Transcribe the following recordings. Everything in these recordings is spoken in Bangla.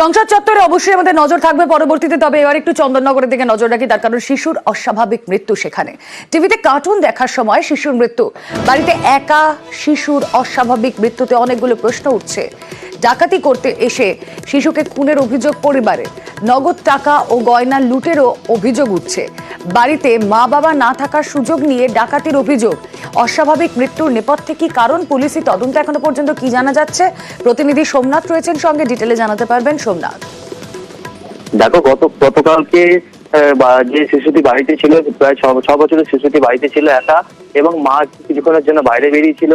সংসদ চত্বরে অবশ্যই আমাদের নজর থাকবে পরবর্তীতে, তবে এবার একটু চন্দননগরের দিকে নজর রাখি, তার কারণ শিশুর অস্বাভাবিক মৃত্যু সেখানে। টিভিতে কার্টুন দেখার সময় শিশুর মৃত্যু। বাড়িতে একা শিশুর অস্বাভাবিক মৃত্যুতে অনেকগুলো প্রশ্ন উঠছে। ডাকাতি করতে এসে শিশুকে খুনের অভিযোগ পরিবারে নগদ টাকা ও গয়না লুটেরও অভিযোগ উঠছে। বাড়িতে মা বাবা না থাকার সুযোগ নিয়ে ডাকাতির অভিযোগ। অস্বাভাবিক মৃত্যুর নেপথ্যে কি কারণ? পুলিশি তদন্ত এখনও পর্যন্ত কি জানা যাচ্ছে? প্রতিনিধি সোমনাথ রয়েছেন, সঙ্গে ডিটেলে জানাতে পারবেন সোমনাথ। দেখো, গত গতকালকে যে শিশুটি বাড়িতে ছিল, প্রায় ছ বছরের শিশুটি বাড়িতে ছিল একা এবং মা কিছুক্ষণের জন্য বাইরে বেরিয়েছিল।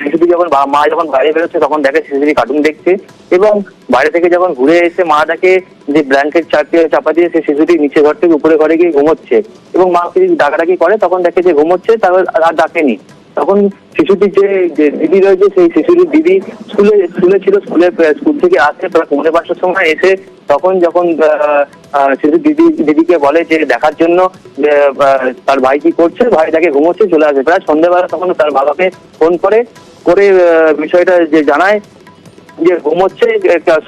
শিশুটি যখন মা যখন বাইরে বেরোচ্ছে, তখন দেখে শিশুটি কার্টুন দেখছে এবং বাইরে থেকে যখন ঘুরে এসে মা দেখে যে ব্ল্যাঙ্কেট চাপিয়ে চাপা দিয়ে সে শিশুটি নিচে ঘর থেকে উপরে ঘরে গিয়ে ঘুমোচ্ছে এবং মা ডাকাডাকি করে, তখন দেখে যে ঘুমোচ্ছে, তারপর আর ডাকেনি। তখন শিশুটির যে দিদি রয়েছে, সেই শিশুটির দিদি স্কুলে স্কুলে ছিল, স্কুলে, স্কুল থেকে আসে প্রায় পৌনে পাঁচটার সময় এসে তখন যখন শিশু দিদি, দিদিকে বলে যে দেখার জন্য তার ভাই কি করছে, ভাই তাকে ঘুমোচ্ছে, চলে আসে। প্রায় সন্ধ্যেবেলা তখন তার বাবাকে ফোন করে করে বিষয়টা যে জানায় যে ঘুমোচ্ছে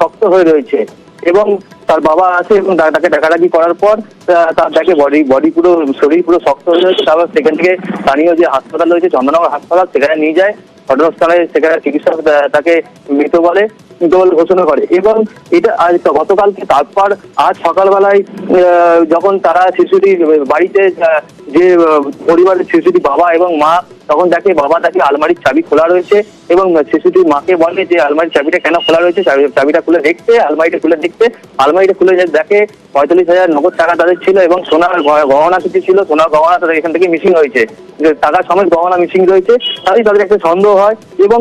শক্ত হয়ে রয়েছে। এবং তার বাবা আসে এবং তাকে ডাকাডাকি করার পর তার দেখে বডি বডি পুরো, শরীর পুরো শক্ত হয়ে রয়েছে। তারপর সেখান থেকে স্থানীয় যে হাসপাতাল রয়েছে, চন্দ্রনগর হাসপাতাল, সেখানে নিয়ে যায়। ঘটনাস্থলে সেখানে চিকিৎসক তাকে মৃত বলে বলে ঘোষণা করে। এবং এটা আজ গতকালকে তারপর আজ সকালবেলায় যখন তারা শিশুটির বাড়িতে যে পরিবারের শিশুটি বাবা এবং মা, তখন দেখে বাবা তাকে আলমারির চাবি খোলা রয়েছে এবং শিশুটির মাকে বলে যে, আলমারির চাবিটা কেন খোলা রয়েছে? চাবিটা খুলে দেখতে, আলমারিটা খুলে দেখতে। আলমারিটা খুলে দেখে পঁয়তাল্লিশ হাজার নগদ টাকা তাদের ছিল এবং সোনার গহনা কিছু ছিল। সোনার গহনা তাদের এখান থেকে মিসিং হয়েছে। টাকা সমেত গহনা মিসিং রয়েছে। তাই তাদের একটা সন্দেহ হয় এবং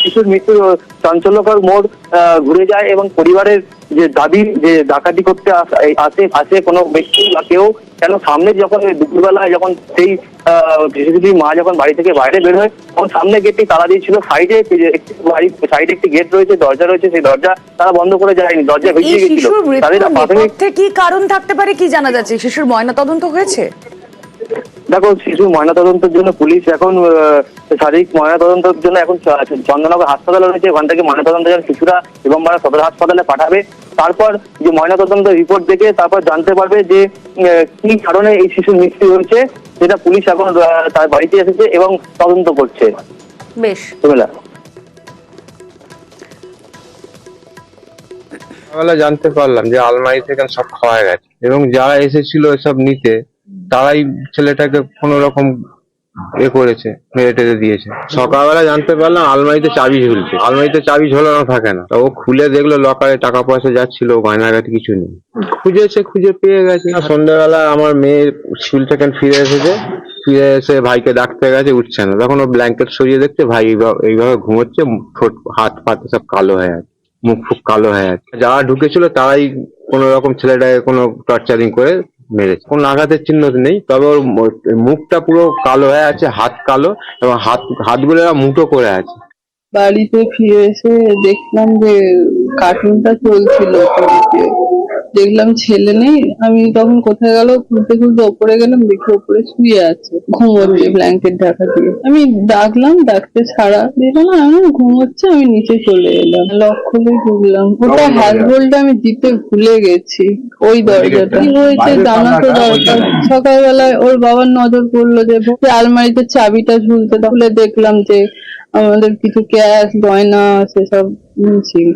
শিশুর মৃত্যুর চাঞ্চল্যকর মোড় ঘুরে যায় এবং পরিবারের যে দাবি যে ডাকাতি করতে আস- আসে আসে কোনো ব্যক্তি বা কেউ কেন সামনে যখন ওই দুপুরবেলায় যখন সেই শিশুটির মা যখন বাড়ি থেকে বাইরে বের হয় তখন সামনে গেটটি তালা দিয়েছিল। সাইডে একটি বাড়ি সাইডে একটি গেট রয়েছে দরজা রয়েছে সেই দরজা তারা বন্ধ করে যায়নি দরজা ভেঙে গেছিল। তাদের প্রাথমিক কি কারণ থাকতে পারে কি জানা যাচ্ছে? শিশুর ময়না তদন্ত হয়েছে? দেখো শিশু ময়নাতদন্তের জন্য পুলিশ এখন শারীরিক ময়নাতদন্তের জন্য এখন চ- চন্দননগর হাসপাতালে রয়েছে। ওখান থেকে ময়নাতদন্তের জন্য শিশুরা এবং মানে সদর হাসপাতালে পাঠাবে। তারপর যে ময়নাতদন্ত রিপোর্ট দেখে তারপর জানতে পারবে যে কি কারণে এই শিশুর মৃত্যু হয়েছে সেটা পুলিশ এখন তার বাড়িতে এসেছে এবং তদন্ত করছে। বেশ। সকালে জানতে পারলাম যে আলমারি থেকে সব খাওয়া গেছে। এবং যারা এসেছিল এসব নিতে তারাই ছেলেটাকে কোনো রকম এ করেছে মেরে টেরে দিয়েছে। সকালবেলা জানতে পারলাম আলমারিতে চাবি ঝুলছে। আলমারিতে চাবি ঝোলানো থাকে না। ও খুলে দেখল লকারে টাকা পয়সা যাচ্ছিল গয়নাগাটি কিছু নেই। খুঁজেছে, খুঁজে পেয়ে গেছে। সন্ধ্যাবেলা আমার মেয়ে স্কুল থেকে ফিরে এসেছে। ফিরে এসে ভাইকে ডাকতে গেছে, উঠছে না। তখন ও ব্ল্যাঙ্কেট সরিয়ে দেখছে, ভাই এইভাবে- এইভাবে ঘুমোচ্ছে ঠোঁট, হাত ফাত সব কালো হয়ে আছে, মুখ ফুক কালো হয়ে আছে। যারা ঢুকেছিল তারাই কোন রকম ছেলেটাকে কোনো টর্চারিং করে মেরেছে। কোনো আঘাতের চিহ্ন নেই, তবে ওর মুখটা পুরো কালো হয়ে আছে, হাত কালো এবং হাত, হাতগুলো মুঠো করে আছে। বাড়িতে ফিরে এসে দেখলাম যে কার্টুনটা চলছিল টিভিতে দেখলাম ছেলে নেই আমি তখন কোথায় গেল? খুলতে খুলতে ওপরে গেলাম দেখি ওপরে শুয়ে আছে ঘুমোচ্ছে ব্ল্যাঙ্কেট ঢাকা দিয়ে। আমি ডাকলাম ডাকতে ছাড়া দেখলাম আমি ঘুমোচ্ছে আমি নিচে চলে এলাম। লক খুলে ঢুকলাম। ওটা হ্যান্ডবোল্ডটা আমি দিতে ভুলে গেছি ওই দরজাটা। হয়েছে জানা তো দরকার। সকালবেলায় ওর বাবার নজর পড়ল যে যে আলমারিতে চাবিটা ঝুলতে খুলে দেখলাম যে আমাদের কিছু ক্যাশ গয়না সেসব ছিল